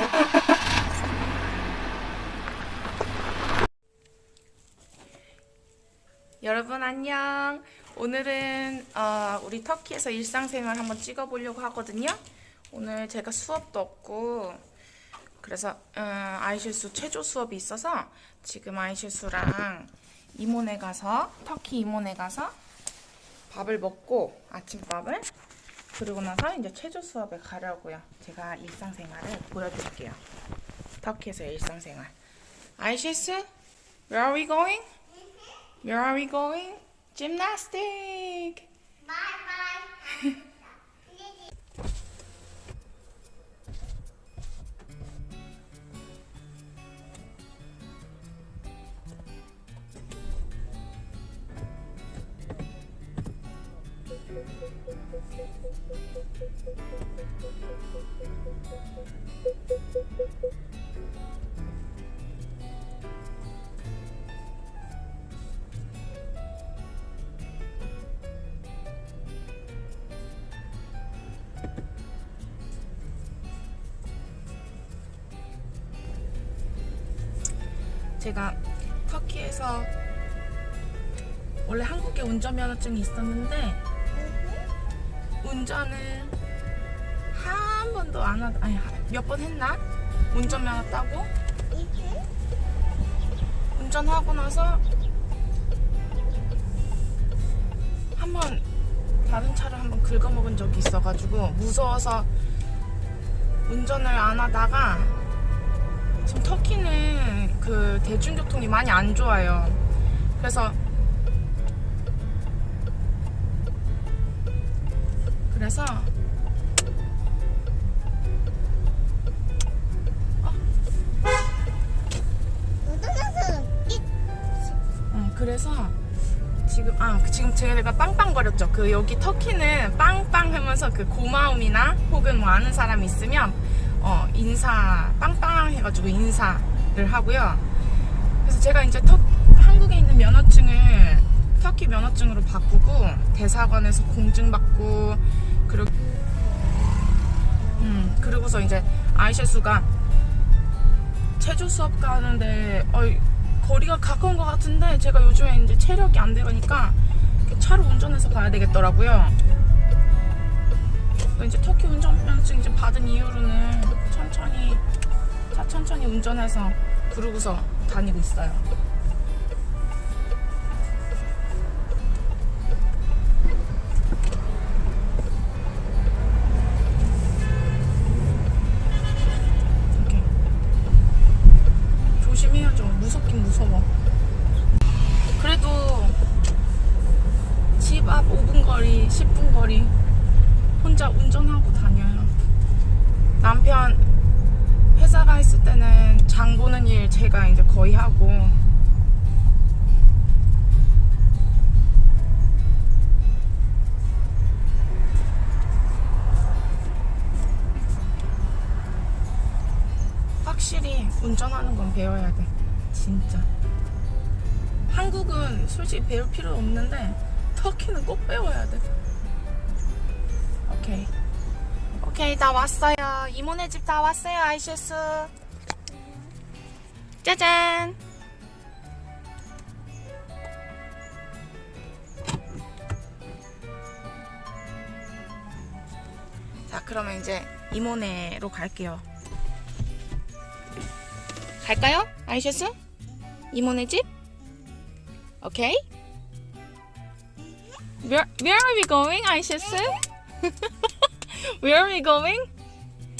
여러분 안녕. 오늘은 어, 우리 터키에서 일상생활 한번 찍어보려고 하거든요. 오늘 제가 수업도 없고 그래서 음, 아이실수 체조 수업이 있어서 지금 아이실수랑 이모네 가서 터키 이모네 가서 밥을 먹고 아침밥을 그리고 나서 이제 체조 수업에 가려고요. 제가 일상생활을 보여드릴게요. 터키에서의 일상생활. 아이실수, where are we going? Where are we going? Gymnastic. 제가 터키에서 원래 한국에 운전면허증이 있었는데 운전을 한 번도 안 하다 아니 몇 번 했나? 운전면허 따고 운전하고 나서 한 번 다른 차를 한 번 긁어먹은 적이 있어가지고 무서워서 운전을 안 하다가 지금 터키는 그 대중교통이 많이 안 좋아요. 그래서 그래서 음, 그래서 지금 아 지금 제가 빵빵거렸죠. 그 여기 터키는 빵빵 하면서 그 고마움이나 혹은 뭐 아는 사람이 있으면 어 인사 빵빵 해가지고 인사를 하고요. 그래서 제가 이제 터, 한국에 있는 면허증을 터키 면허증으로 바꾸고 대사관에서 공증 받고 그리고 음 그리고서 이제 아이셰수가 체조 수업 가는데 어, 거리가 가까운 것 같은데 제가 요즘에 이제 체력이 안 되니까 차로 운전해서 가야 되겠더라고요. 이제 터키 운전면허증 이제 받은 이후로는 천천히 차 천천히 운전해서 부르고서 다니고 있어요. 무섭긴 무서워. 그래도 집 앞 5분 거리, 10분 거리 혼자 운전하고 다녀요. 남편 회사가 있을 때는 장 보는 일 제가 이제 거의 하고 확실히 운전하는 건 배워야 돼. 진짜. 한국은 솔직히 배울 필요 없는데 터키는 꼭 배워야 돼. 오케이. 오케이, 다 왔어요. 이모네 집 다 왔어요, 아이셰스. 짜잔. 자, 그러면 이제 이모네로 갈게요. 갈까요? 아이셰스? 이모네 집? 오케이. Where, where are we going, 아이셰스? Where are we going?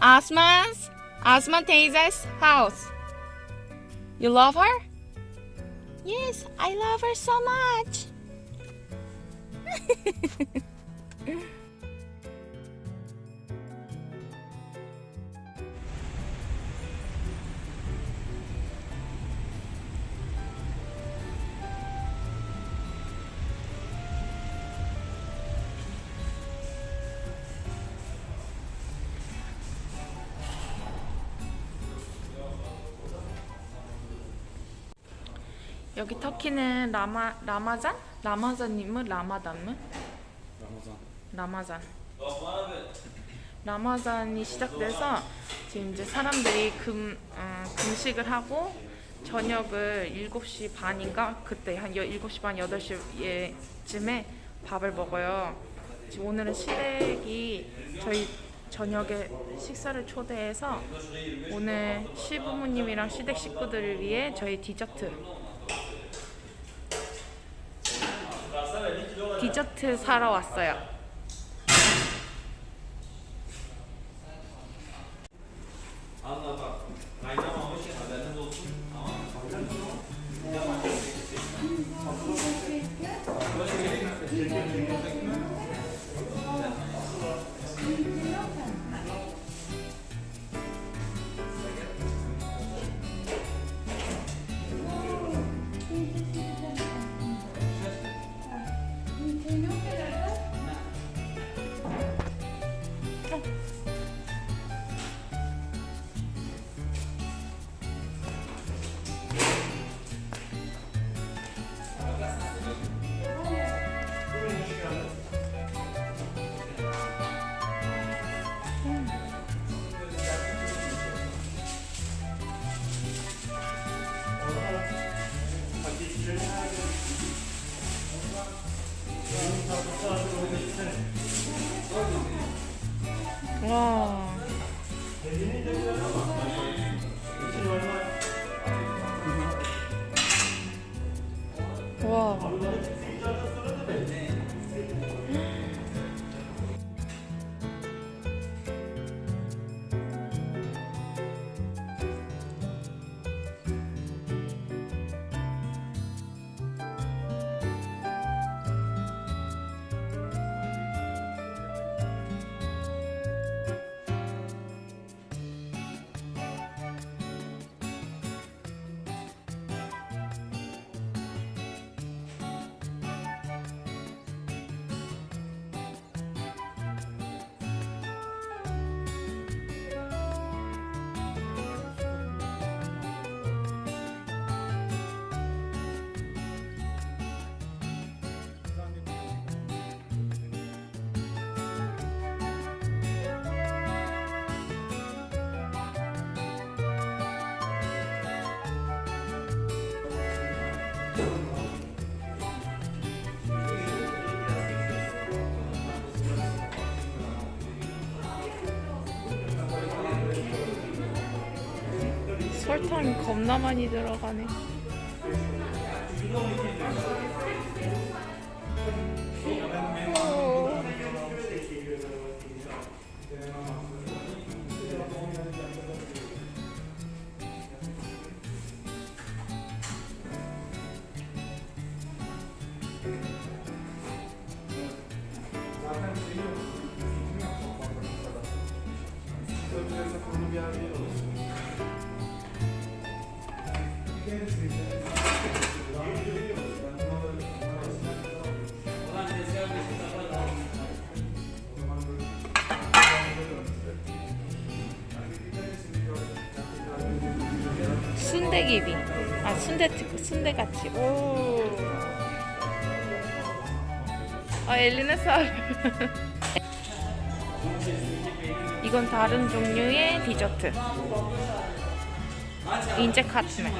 Asma's, Asma teyze's house. You love her? Yes, I love her so much. 여기 터키는 라마 라마잔? 라마잔님은 라마단은? 라마잔. 라마잔. 라마잔이 시작돼서 지금 이제 사람들이 금 어, 금식을 하고 저녁을 7시 반인가 그때 한 여- 7시 반 8시쯤에 밥을 먹어요. 지금 오늘은 시댁이 저희 저녁에 식사를 초대해서 오늘 시부모님이랑 시댁 식구들을 위해 저희 디저트 디저트 사러 왔어요. 와. 설탕이 겁나 많이 들어가네. 순대기비. 아 순대 특 순대 같이. 오. 아 엘리네 살. 이건 다른 종류의 디저트. 인제 카트네.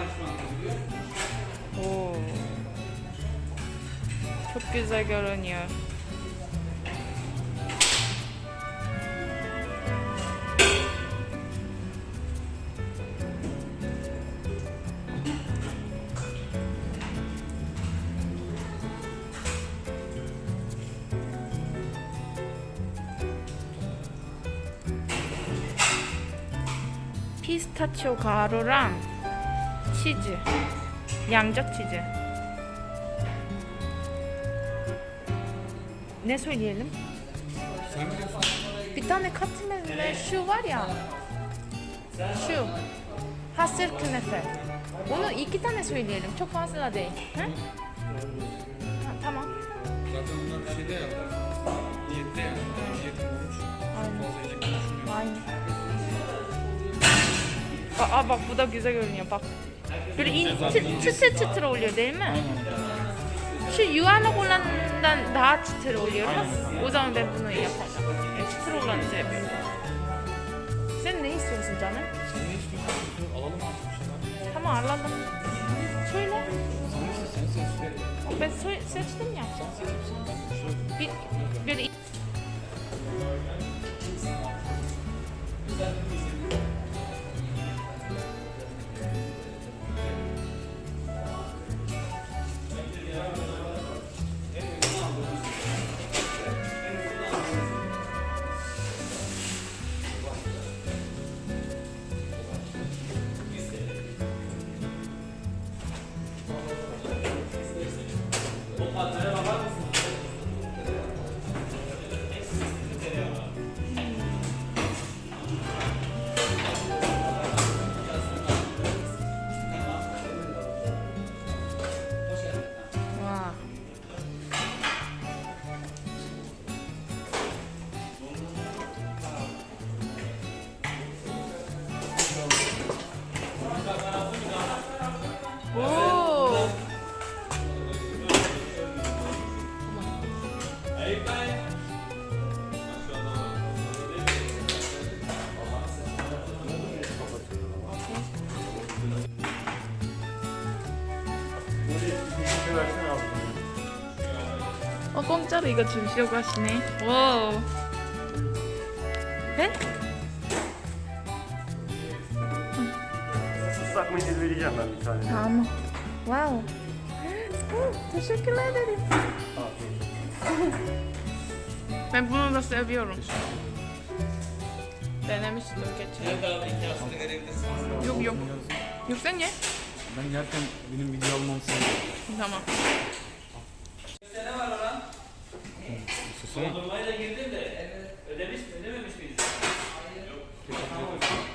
오. Çok güzel. 피스타치오 가루랑 치즈, 양적 치즈. Ne söyleyelim? Bir tane katmerle şu var ya. Şu. Hasır künefe. Onu iki tane söyleyelim. Çok fazla değil. He? Ha, tamam. Zaten bunlar bir şey de yaptı. Diyette yani. Diyetin olmuş. Aynen. Fazla yiyecek bir düşünmüyorum. Aynen. Aa bak bu da güzel görünüyor bak. Böyle in, çıtır, çıtır oluyor değil mi? Şu yuvarlak olandan daha çıtır oluyor. O zaman ben bunu yapacağım. Yani çıtır olanı seviyorum. Sen ne istiyorsun canım? Tamam alalım. Söyle. Ben seçtim ya. Sen seçmişsin. Bir, Opa, 어 공짜로 이거 주시려고 하시네. 와우. 네? Islak mendil vereceğim ben bir tane. Tamam. Wow. Hı, Teşekkür ederim. Ben bunu da seviyorum. Denemiştim geçen. Yok yok. Yok sen ye. Ben yerken benim video almam sanırım. Tamam. Dondurmaya da girdin de. Evet. Ödemiş mi? Ödememiş miyiz? Hayır. Yok. Tamam.